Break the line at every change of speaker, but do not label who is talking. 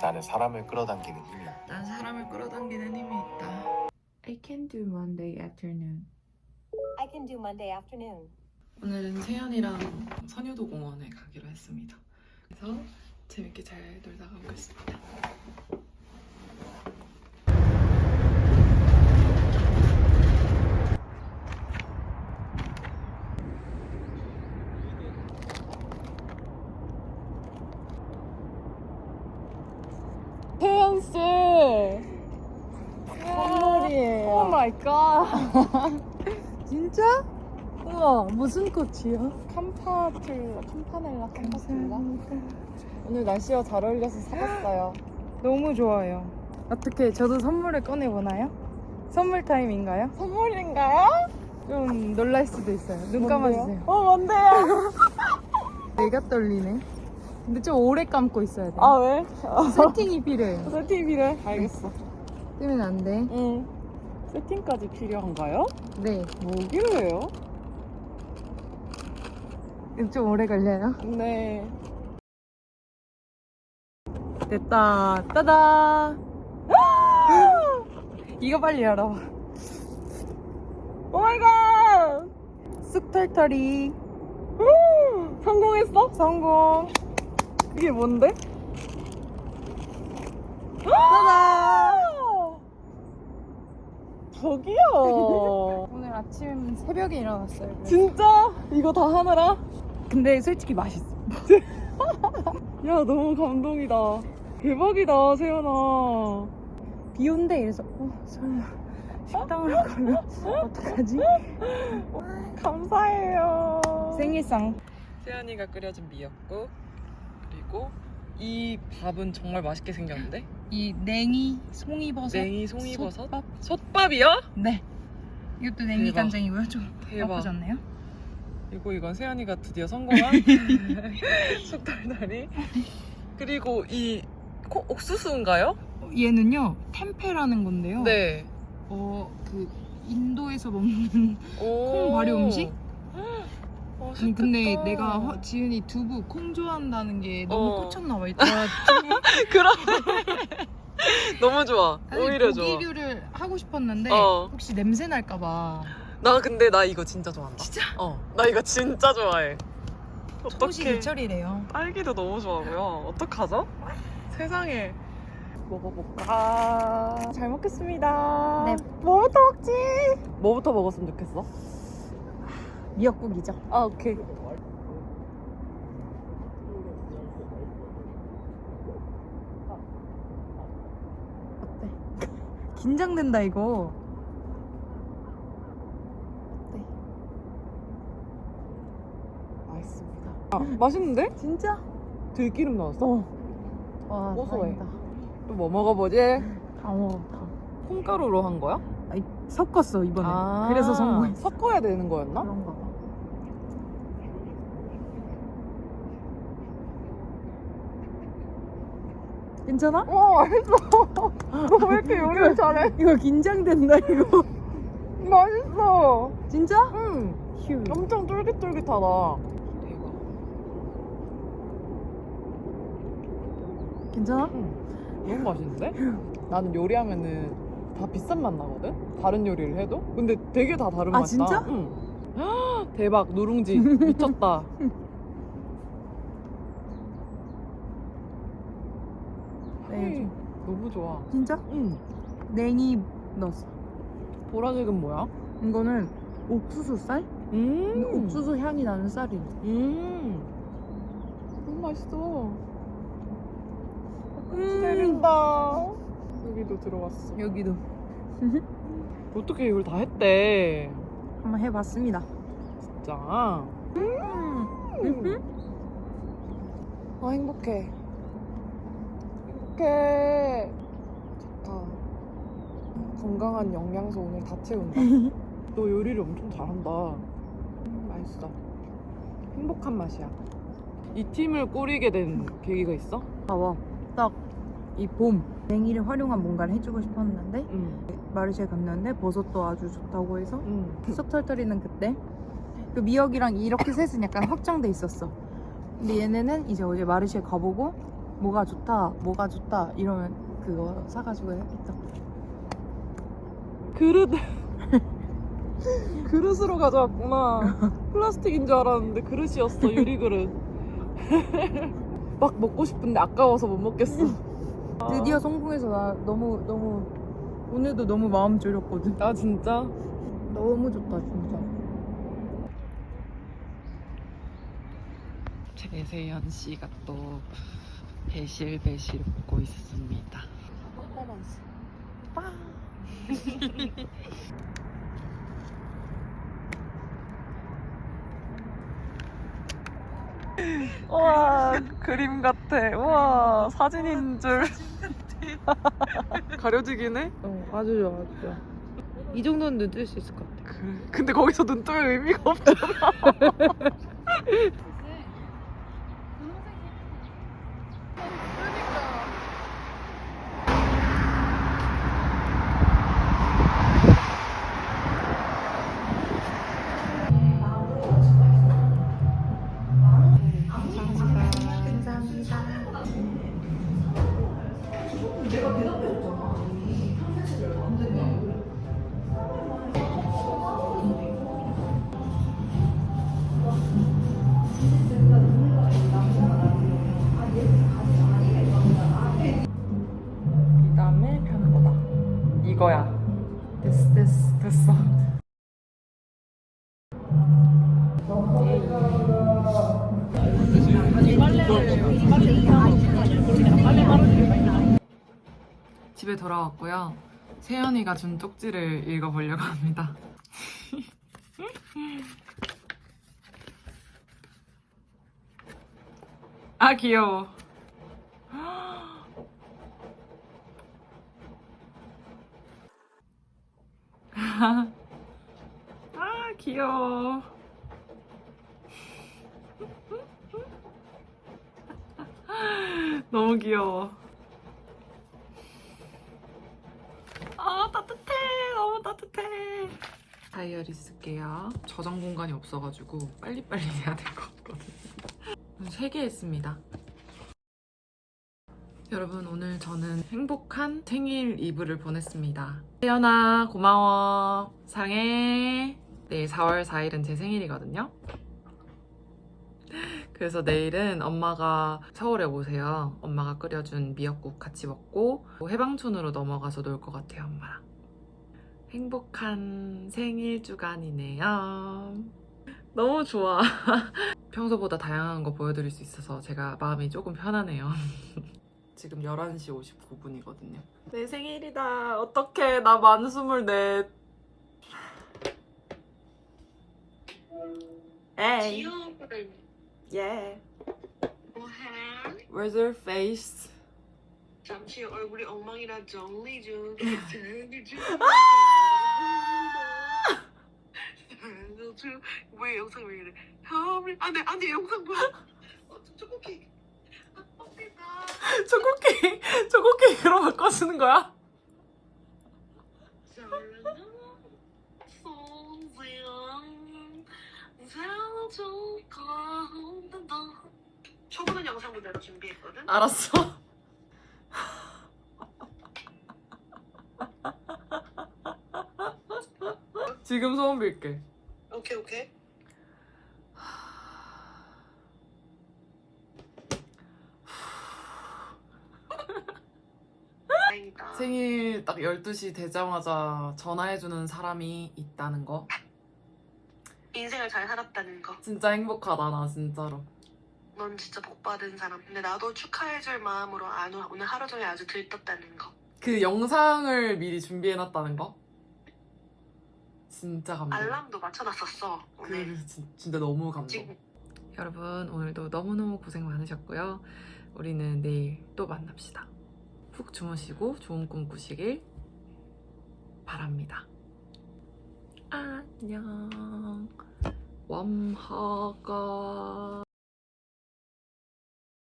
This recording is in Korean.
나는 사람을 끌어당기는 힘이 있다.
난 사람을 끌어당기는 힘이 있다. I can do Monday afternoon.
I can do Monday afternoon.
오늘은 세연이랑 선유도 공원에 가기로 했습니다. 그래서 재밌게 잘 놀다가 오겠습니다.
태연 씨 선물이에요. 오 마이 갓. 진짜? 우와 무슨 꽃이요? 캄파툴라, 캄파넬라, 캄파툴라. 오늘 날씨와 잘 어울려서 사봤어요. 너무 좋아요. 어떻게 저도 선물을 꺼내 보나요? 선물 타임인가요? 선물인가요? 좀 놀랄 수도 있어요. 눈 감아주세요. 어 뭔데요? 내가 떨리네. 근데 좀 오래 감고 있어야 돼.
아 왜?
세팅이 필요해요.
세팅 필요해? 알겠어.
뜨면 안 돼.
응. 세팅까지 필요한가요?
네. 이거 좀 오래 걸려요.
네.
됐다. 따다. 이거 빨리 열어봐.
오 마이 갓!
쑥털털이.
성공했어?
성공.
이게 뭔데?
따다.
저기요.
오늘 아침 새벽에 일어났어요. 그래서.
진짜? 이거 다 하느라?
근데 솔직히 맛있어.
야 너무 감동이다. 대박이다 세연아.
비 온대 이래서 어 설마 식당으로 가면 어떡하지?
감사해요.
생일상.
세연이가 끓여준 미역국 그리고 이 밥은 정말 맛있게 생겼는데
이 냉이 송이버섯.
냉이 송이버섯
솥밥.
솥밥이요?
네. 이것도 냉이
대박.
간장이고요. 좀
대박
나쁘지 않네요.
그리고 이건 세연이가 드디어 성공한 쑥달달이 그리고 이 코- 옥수수인가요?
얘는요 템페라는 건데요.
네
어그 인도에서 먹는
오.
콩 발효 음식?
어,
아니 근데. 내가 허- 지은이 두부 콩 좋아한다는 게 너무
어.
꽂혔나 봐. 있더라.
그럼 너무 좋아
아니,
오히려 좋아
고기류를 하고 싶었는데
어.
혹시 냄새 날까 봐.
나 근데 나 이거 진짜 좋아한다
진짜?
어 나 이거 진짜 좋아해
초시
어떡해
제철이래요.
딸기도 너무 좋아하고요 어떡하죠? 세상에
먹어볼까? 잘 먹겠습니다.
네.
뭐부터 먹지? 뭐부터 먹었으면 좋겠어?
미역국이죠.
아 오케이.
어때? 긴장된다 이거. 어때?
맛있습니다. 아, 맛있는데?
진짜?
들기름 넣었어?
와
고소해.
다행이다.
또 뭐 먹어보지?
다 먹어 다.
콩가루로 한 거야?
아니, 섞었어 이번에.
아,
그래서 성공했어.
섞어야 되는 거였나?
그런가 봐. 괜찮아?
와 맛있어. 너 왜 이렇게 요리를 잘해?
이거 긴장된다 이거.
맛있어.
진짜?
응.
휴.
엄청 쫄깃쫄깃하다.
괜찮아?
너무 맛있는데? 나는 요리하면은 다 비싼 맛 나거든? 다른 요리를 해도? 근데 되게 다 다른
아,
맛이다.
진짜?
응. 대박 누룽지 미쳤다.
네, 좀.
너무 좋아.
진짜?
응.
냉이 넣었어.
보라색은 뭐야?
이거는 옥수수 쌀?
음.
옥수수 향이 나는 쌀이.
음. 너무 맛있어.
음.
때린다. 여기도 들어왔어.
여기도
어떻게 이걸 다 했대?
한번 해봤습니다.
진짜.
음.
아 행복해. 행복해. 좋다. 건강한 영양소 오늘 다 채운다. 너 요리를 엄청 잘한다. 음, 맛있어. 행복한 맛이야. 이 팀을 꾸리게 된 계기가 있어?
봐봐. 딱이 봄. 냉이를 활용한 뭔가를 해주고 싶었는데
응.
마르쉐 갔는데 버섯도 아주 좋다고 해서
응.
쑥털털이는 그때 그 미역이랑 이렇게 셋은 약간 확정돼 있었어. 근데 얘네는 이제 어제 마르쉐 가보고 뭐가 좋다, 뭐가 좋다 이러면 그거 사가지고 해야겠다.
그릇 그릇으로 가져왔구나 플라스틱인 줄 알았는데 그릇이었어 유리 그릇 막 먹고 싶은데 아까워서 못 먹겠어
드디어 성공해서 나 너무 너무 오늘도 너무 마음 졸였거든.
아 진짜?
너무 좋다 진짜.
최세연 씨가 또 배실배실 웃고 있습니다. 와 그림 같아. 와 사진인 줄. 가려지긴 해.
어 아주 좋아 아주 좋아 이 정도는 눈뜰 수 있을 것 같아
그래. 근데 거기서 눈 뜨면 의미가 없잖아. 집에 돌아왔고요. 세연이가 준 쪽지를 읽어보려고 합니다. 아 귀여워. 아 귀여워. 너무 귀여워. 아 따뜻해. 너무 따뜻해. 다이어리 쓸게요. 저장 공간이 없어가지고 빨리빨리 해야 될 것 같거든요. 세개 했습니다. 여러분 오늘 저는 행복한 생일 이브를 보냈습니다. 혜연아 고마워 사랑해. 내일 4월 4일은 제 생일이거든요. 그래서 내일은 엄마가 서울에 오세요. 엄마가 끓여준 미역국 같이 먹고 해방촌으로 넘어가서 놀 것 같아요 엄마랑. 행복한 생일 주간이네요. 너무 좋아. 평소보다 다양한 거 보여드릴 수 있어서 제가 마음이 조금 편하네요. 지금 11시 59분이거든요. 내 생일이다. 어떡해. 나 만 24. 에이. Yeah.
뭐해?
Where's your face?
잠시 얼굴이 엉망이라 정리 중. 정리 중. 왜 영상 왜 이래? 혐을 안돼 안돼 영상 뭐야? 어, 초코케이크. 아.
초코케이크, 초코케이크로 바꿔주는 거야?
초보는 영상 무대로 준비했거든.
알았어. 지금 소원 빌게.
오케이 오케이. 다행이다.
생일 딱 12시 되자마자 전화해주는 사람이 있다는 거.
인생을 잘 살았다는 거.
진짜 행복하다, 나 진짜로.
넌 진짜 복 받은 사람. 근데 나도 축하해줄 마음으로 안 와- 오늘 하루 종일 아주 들떴다는 거.
그 영상을 미리 준비해놨다는 거. 진짜 감동.
알람도 맞춰놨었어. 오늘.
그 진- 진짜 너무 감동.
지금
여러분 오늘도 너무너무 고생 많으셨고요. 우리는 내일 또 만납시다. 푹 주무시고 좋은 꿈 꾸시길 바랍니다. 안녕. 웜하가